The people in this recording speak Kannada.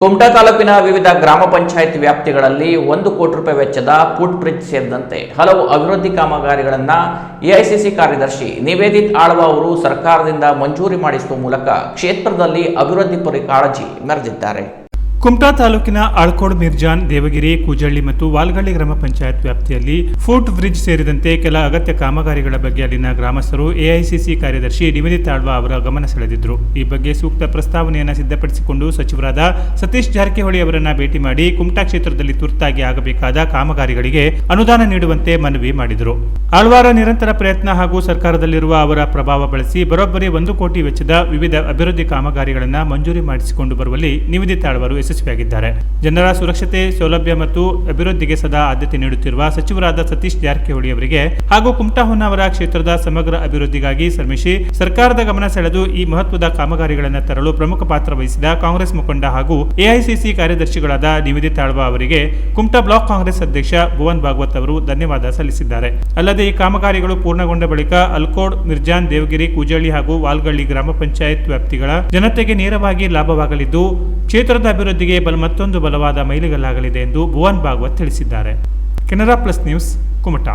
ಕುಮಟಾ ತಾಲೂಕಿನ ವಿವಿಧ ಗ್ರಾಮ ಪಂಚಾಯತ್ ವ್ಯಾಪ್ತಿಗಳಲ್ಲಿ ಒಂದು ಕೋಟಿ ರೂಪಾಯಿ ವೆಚ್ಚದ ಫುಟ್ ಬ್ರಿಡ್ಜ್ ಸೇರಿದಂತೆ ಹಲವು ಅಭಿವೃದ್ಧಿ ಕಾಮಗಾರಿಗಳನ್ನು ಎಐಸಿಸಿ ಕಾರ್ಯದರ್ಶಿ ನಿವೇದಿತ್ ಆಳ್ವ ಅವರು ಸರ್ಕಾರದಿಂದ ಮಂಜೂರಿ ಮಾಡಿಸುವ ಮೂಲಕ ಕ್ಷೇತ್ರದಲ್ಲಿ ಅಭಿವೃದ್ಧಿ ಪರಿ ಕಾಳಜಿ ಮೆರೆದಿದ್ದಾರೆ. ಕುಮಟಾ ತಾಲೂಕಿನ ಆಳ್ಕೋಡ್ ಮಿರ್ಜಾನ್, ದೇವಗಿರಿ, ಕೂಜಳ್ಳಿ ಮತ್ತು ವಾಲ್ಗಳ್ಳಿ ಗ್ರಾಮ ಪಂಚಾಯತ್ ವ್ಯಾಪ್ತಿಯಲ್ಲಿ ಫುಟ್ ಬ್ರಿಡ್ಜ್ ಸೇರಿದಂತೆ ಕೆಲ ಅಗತ್ಯ ಕಾಮಗಾರಿಗಳ ಬಗ್ಗೆ ಅಲ್ಲಿನ ಗ್ರಾಮಸ್ಥರು ಎಐಸಿಸಿ ಕಾರ್ಯದರ್ಶಿ ನಿವೇದಿ ತಾಳ್ವಾ ಅವರ ಗಮನ ಸೆಳೆದಿದ್ರು. ಈ ಬಗ್ಗೆ ಸೂಕ್ತ ಪ್ರಸ್ತಾವನೆಯನ್ನು ಸಿದ್ಧಪಡಿಸಿಕೊಂಡು ಸಚಿವರಾದ ಸತೀಶ್ ಜಾರಕಿಹೊಳಿ ಅವರನ್ನು ಭೇಟಿ ಮಾಡಿ ಕುಮಟಾ ಕ್ಷೇತ್ರದಲ್ಲಿ ತುರ್ತಾಗಿ ಆಗಬೇಕಾದ ಕಾಮಗಾರಿಗಳಿಗೆ ಅನುದಾನ ನೀಡುವಂತೆ ಮನವಿ ಮಾಡಿದರು. ಆಳ್ವಾರ ನಿರಂತರ ಪ್ರಯತ್ನ ಹಾಗೂ ಸರ್ಕಾರದಲ್ಲಿರುವ ಅವರ ಪ್ರಭಾವ ಬಳಸಿ ಬರೋಬ್ಬರಿ ಒಂದು ಕೋಟಿ ವೆಚ್ಚದ ವಿವಿಧ ಅಭಿವೃದ್ಧಿ ಕಾಮಗಾರಿಗಳನ್ನು ಮಂಜೂರಿ ಮಾಡಿಸಿಕೊಂಡು ಬರುವಲ್ಲಿ ನಿವೇದಿತ ಆಳ್ವರು ಯಶಸ್ವಿಯಾಗಿದ್ದಾರೆ. ಜನರ ಸುರಕ್ಷತೆ, ಸೌಲಭ್ಯ ಮತ್ತು ಅಭಿವೃದ್ಧಿಗೆ ಸದಾ ಆದ್ಯತೆ ನೀಡುತ್ತಿರುವ ಸಚಿವರಾದ ಸತೀಶ್ ಜಾರಕಿಹೊಳಿ ಅವರಿಗೆ ಹಾಗೂ ಕುಮಟಾ ಹೊನ್ನಾವರ ಕ್ಷೇತ್ರದ ಸಮಗ್ರ ಅಭಿವೃದ್ಧಿಗಾಗಿ ಶ್ರಮಿಸಿ ಸರ್ಕಾರದ ಗಮನ ಸೆಳೆದು ಈ ಮಹತ್ವದ ಕಾಮಗಾರಿಗಳನ್ನು ತರಲು ಪ್ರಮುಖ ಪಾತ್ರ ವಹಿಸಿದ ಕಾಂಗ್ರೆಸ್ ಮುಖಂಡ ಹಾಗೂ ಎಐಸಿಸಿ ಕಾರ್ಯದರ್ಶಿಗಳಾದ ನಿವೇದಿ ತಾಳ್ವ ಅವರಿಗೆ ಕುಮಟಾ ಬ್ಲಾಕ್ ಕಾಂಗ್ರೆಸ್ ಅಧ್ಯಕ್ಷ ಭುವನ್ ಭಾಗವತ್ ಅವರು ಧನ್ಯವಾದ ಸಲ್ಲಿಸಿದ್ದಾರೆ. ಅಲ್ಲದೆ ಈ ಕಾಮಗಾರಿಗಳು ಪೂರ್ಣಗೊಂಡ ಬಳಿಕ ಅಲ್ಕೋಡ್, ಮಿರ್ಜಾನ್, ದೇವಗಿರಿ, ಕೂಜಳ್ಳಿ ಹಾಗೂ ವಾಲ್ಗಳ್ಳಿ ಗ್ರಾಮ ಪಂಚಾಯತ್ ವ್ಯಾಪ್ತಿಗಳ ಜನತೆಗೆ ನೇರವಾಗಿ ಲಾಭವಾಗಲಿದ್ದು, ಕ್ಷೇತ್ರದ ಅಭಿವೃದ್ಧಿಗೆ ಬಲ ಮತ್ತೊಂದು ಬಲವಾದ ಮೈಲಿಗಲ್ಲಾಗಲಿದೆ ಎಂದು ಭುವನ್ ಭಾಗವತ್ ತಿಳಿಸಿದ್ದಾರೆ. Canara plus news Kumta.